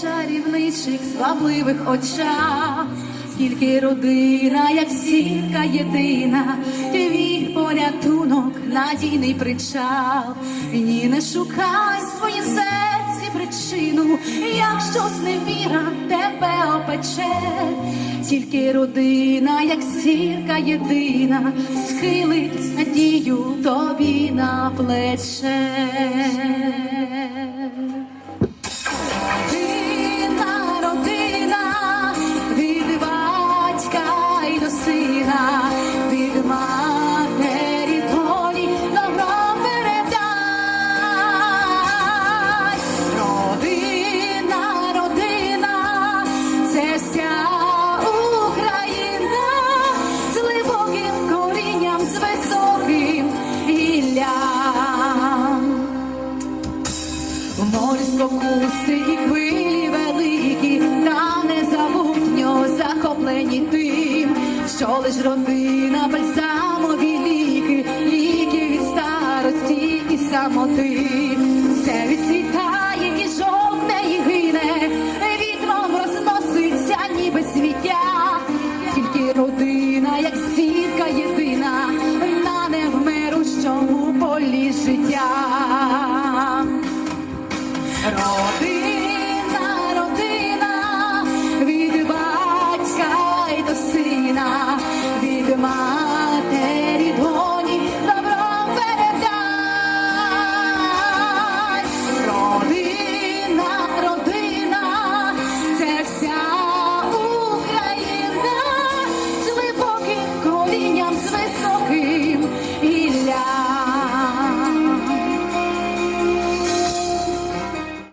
чарівничих звабливих очах, тільки родина, як сітка єдина, твій порятунок, надійний причал. Ні, не шукай своїм серці причину, як щось невіра тебе опече, тільки родина, як сірка єдина, схилить надію тобі на плече. Лиш родина бальзамові ліки, ліки від старості і самоти. Все відцвітає і жовтне і гине, вітром розноситься, ніби свіття, тільки родина, як сітка єдина, на невмирущому полі життя. Родина,